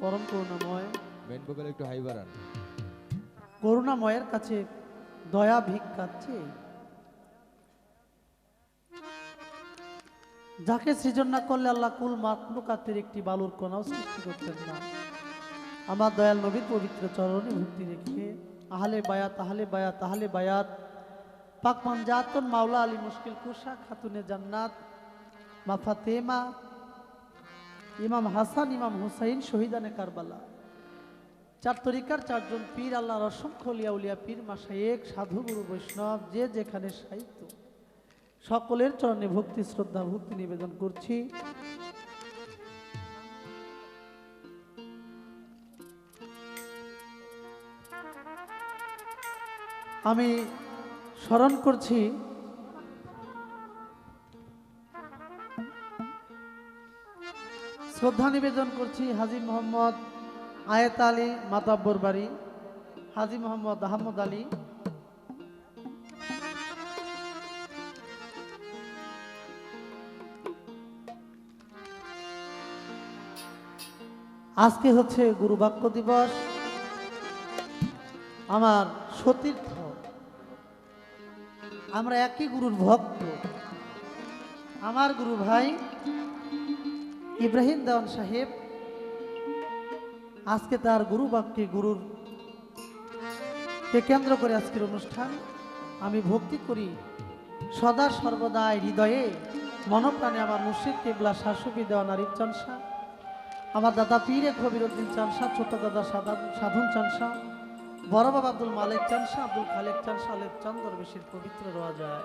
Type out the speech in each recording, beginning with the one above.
পরম করুণাময় main vocal একটু হাই বাড়ান। করুণাময়ের কাছে দয়া ভিক্ষাচ্ছে যাকে সৃজন না করলে আল্লাহ কুল মাতলুকাতের একটি বালুর কণাও সৃষ্টি করতেন না। আমার দয়াল নবীর পবিত্র চরণে ভক্তি রেখে আহলে বায়াত আহলে বায়াত আহলে বায়াত পাকমান জাতন মাওলা আলী মুশকিল কুশা খাতুনে জান্নাত মা ফাতেমা ইমাম হাসান, ইমাম হুসাইন শহীদানে কারবালা। চার তরিকার চারজন পীর, আল্লাহর অসংখ্য উলিয়া উলিয়া পীর মাসায়েক সাধু, গুরু, বৈষ্ণব, যে যেখানে সাহিত্য। সকলের চরণে ভক্তি, শ্রদ্ধা, ভক্তি নিবেদন করছি। আমি স্মরণ করছি শ্রদ্ধা নিবেদন করছি হাজি মোহাম্মদ আয়েত আলী মাতাব্বর বাড়ি, হাজি মোহাম্মদ আহমদ আলী। আজকে হচ্ছে গুরু বাক্য দিবস। আমার সতীর্থ, আমরা একই গুরুর ভক্ত। আমার গুরু ভাই ইব্রাহিম দেওয়ান সাহেব, আজকে তার গুরু বাক্যে গুরুর কে কেন্দ্র করে আজকের অনুষ্ঠান। আমি ভক্তি করি, সদা সর্বদাই হৃদয়ে, মনপ্রাণে আমার মুর্শিদ কেবলা শাসকি দেওয়া নারীর চানসা, আমার দাদা পীরে কবির উদ্দিন চানসা, ছোট দাদা সাধন চানসা, বড় বাবা আব্দুল মালিক চানসা, আব্দুল খালেক চানসা আলেপ চন্দর বেশির পবিত্র রোয়া যায়।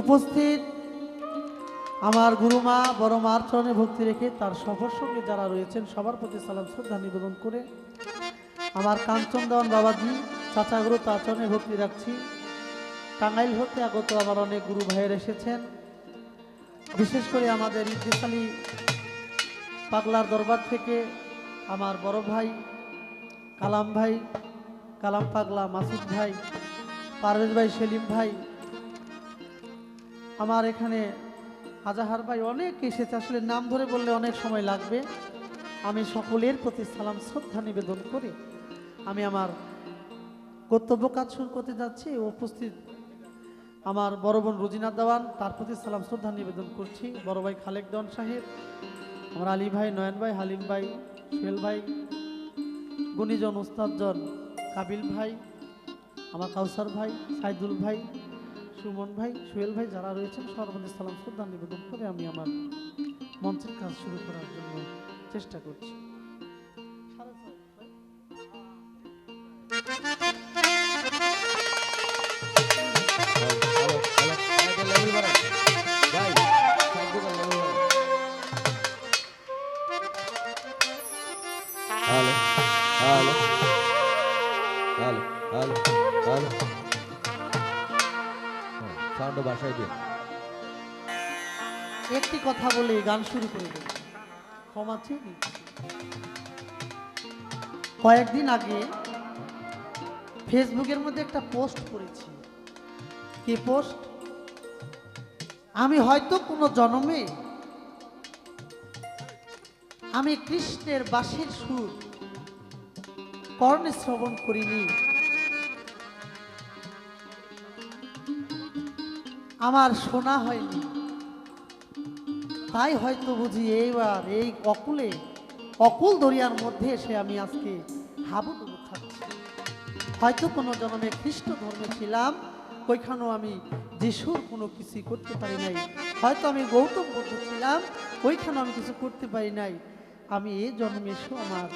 উপস্থিত আমার গুরুমা বড় মার চরণে ভক্তি রেখে তার সফর সঙ্গে যারা রয়েছেন, সবার প্রতি সালাম, শ্রদ্ধা নিবেদন করে আমার কাঞ্চন দেওয়ান বাবাজি, চাচাগুরু তার চরণে ভক্তি রাখছি। টাঙ্গাইল হতে আগত আমার অনেক গুরু ভাইয়ের এসেছেন। বিশেষ করে আমাদের ইদ্রিস পাগলার দরবার থেকে আমার বড় ভাই, কালাম ভাই, কালাম পাগলা মাসুদ ভাই, পারভেজ ভাই, সেলিম ভাই, আমার এখানে আজাহার ভাই অনেক এসেছে। আসলে নাম ধরে বললে অনেক সময় লাগবে। আমি সকলের প্রতি সালাম, শ্রদ্ধা নিবেদন করে। আমি আমার কর্তব্য কাজ শুরু করতে যাচ্ছি। উপস্থিত আমার বড় বোন রুজিনা দেওয়ান, তার প্রতি সালাম, শ্রদ্ধা নিবেদন করছি। বড় ভাই খালেক দেওয়ান সাহেব, আমার আলী ভাই, নয়ন ভাই, হালিম ভাই, সোহেল ভাই, গুণীজন উস্তাদজন কাবিল ভাই, আমার কাউসার ভাই, সাইদুল ভাই সুমন ভাই, সোহেল ভাই যারা রয়েছেন, সর্বদা সালাম শ্রদ্ধা নিবেদন করে আমি আমার মঞ্চের কাজ শুরু করার জন্য চেষ্টা করছি। দিন। একটি কথা বলে গান শুরু করে দেব ক্ষমা। কয়েকদিন আগে ফেসবুকের মধ্যে একটা পোস্ট করেছি। কি পোস্ট? আমি হয়তো কোনো জন্মে আমি কৃষ্ণের বাঁশির সুর কর্ণে শ্রবণ করিনি। আমার শোনা হয়নি। তাই হয়তো বুঝি এইবার এই অকুলে, অকুল দরিয়ার মধ্যে এসে আমি আজকে হাবুডুবু খাচ্ছি। হয়তো কোনো জন্মে খ্রিস্ট ধর্মে ছিলাম, ওইখানেও আমি যিশুর কোনো কিছুই করতে পারি নাই। হয়তো আমি গৌতম বুদ্ধ ছিলাম, ওইখানেও আমি কিছু করতে পারি নাই। আমি এই জন্মে এসেও আমার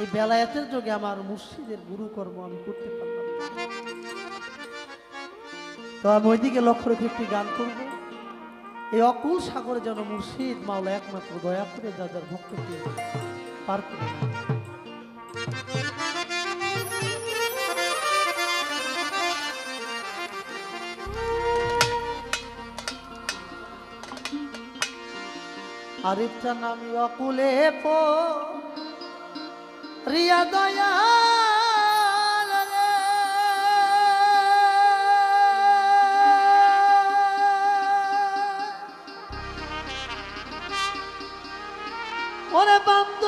এই বেলায়াতের যোগে আমার মুর্শিদের গুরুকর্ম আমি করতে না। তো আমি ওইদিকে লক্ষ্য রেখে একটি গান করব। এই অকুল সাগরে যেন মুর্শিদ মাওলা একমাত্র দয়া করে যা যার ভক্তকে পার করে। আরেকটা নামি অকুলে পো, রিয়া দয়া মনে বন্ধ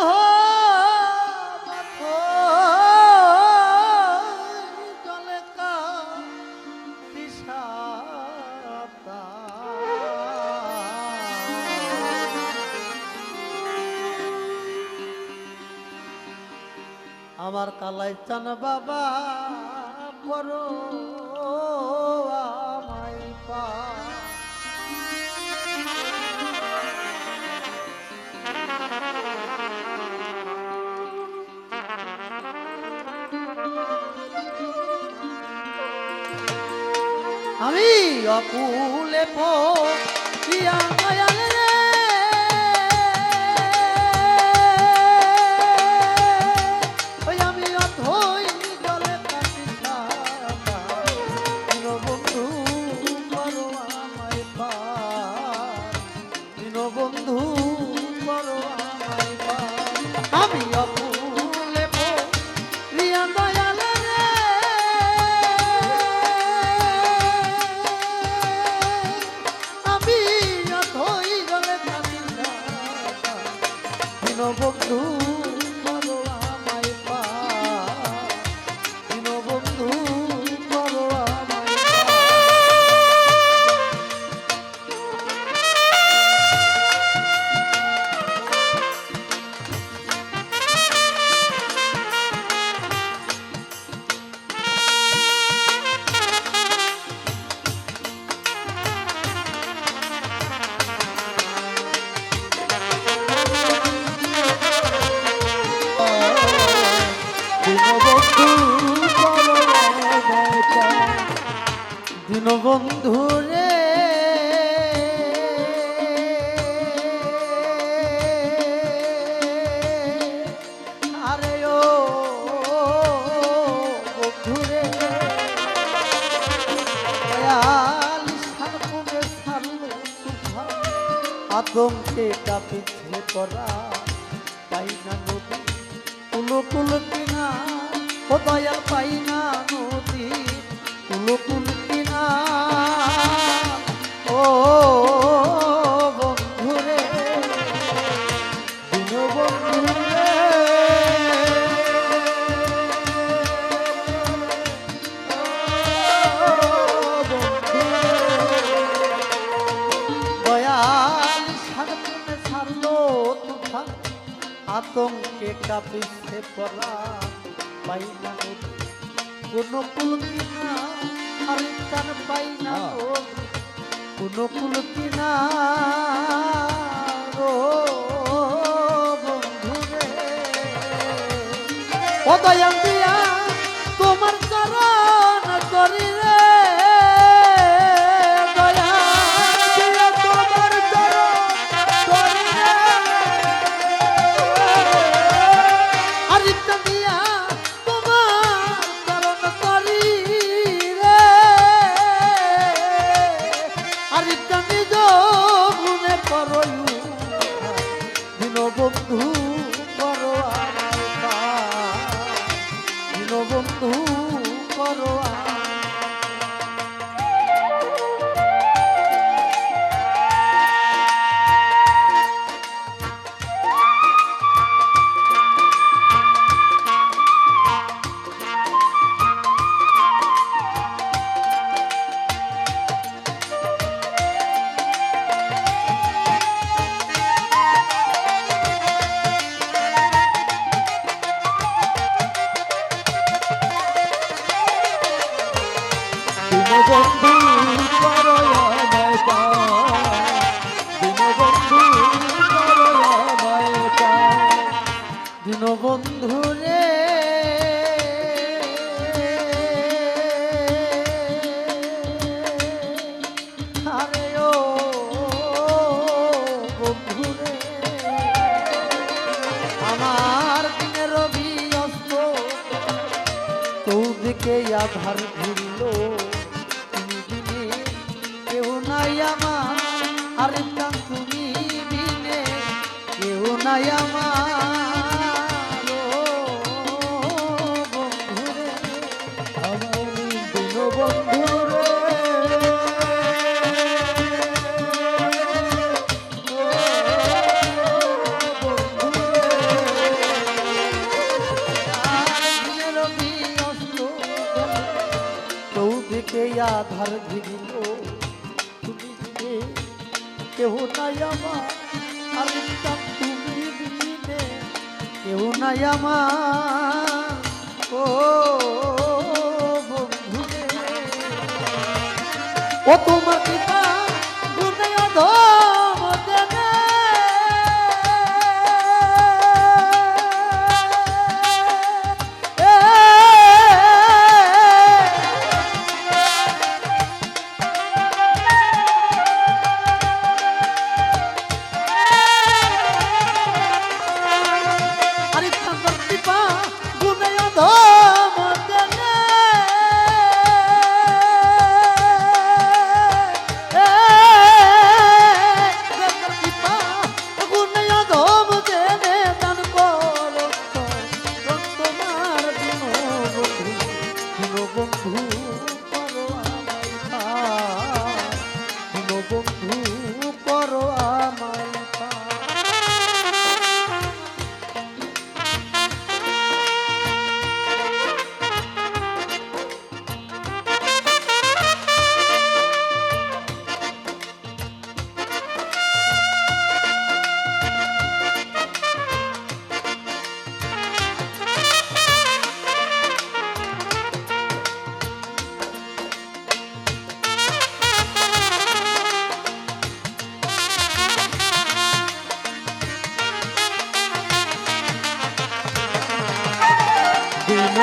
আমার কালাই চান বাবা বড় আমি অকুলে পিয়া মায়া দীনবন্ধু রে। আরে ও বন্ধু রে। দয়াল আতঙ্কে পাই না নদী। কুলো কুলো কিনা, ও পাই না নদী। কুলো নকুল কিনা বুকে আভার ঘুরল। তুমি কেউ নাই আমার আর তুমি বিনে। কেউ নাই আমার আধার ঘিরিল। তুমি দিনে কেউ নাই আমার। আমি তুমি কেউ নাই আমার। ও বন্ধু ও তোমাকে তা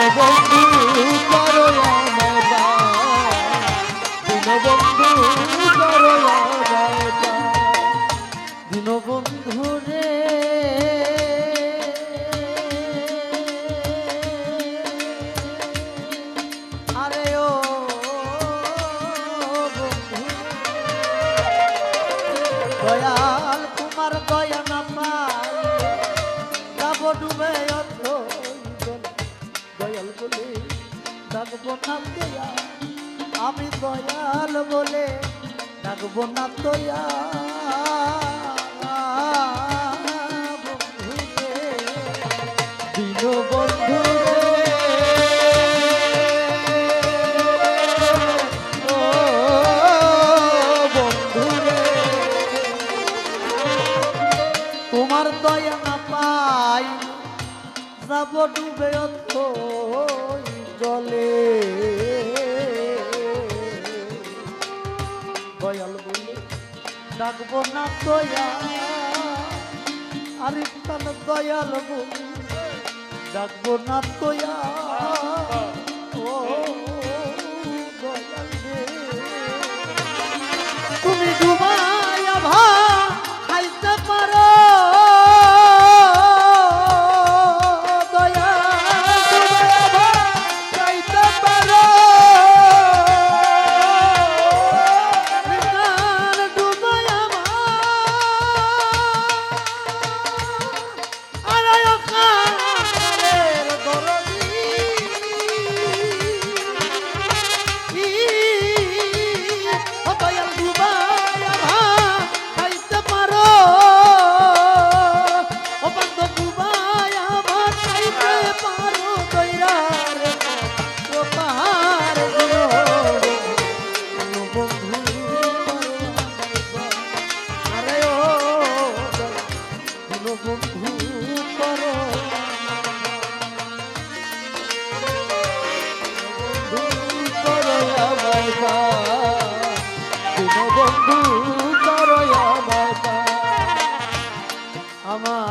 oh you. ডাকবো না দয়া আমি দয়াল বলে ডাকবো না দয়া দিল বন্ধু তোমার দয়া না পাই, যাব ডুবে অত। বলে। দয়াল বলে ডাকবো না দয়া আরে তার দয়াল বলে ডাকবো না দয়া 妈妈。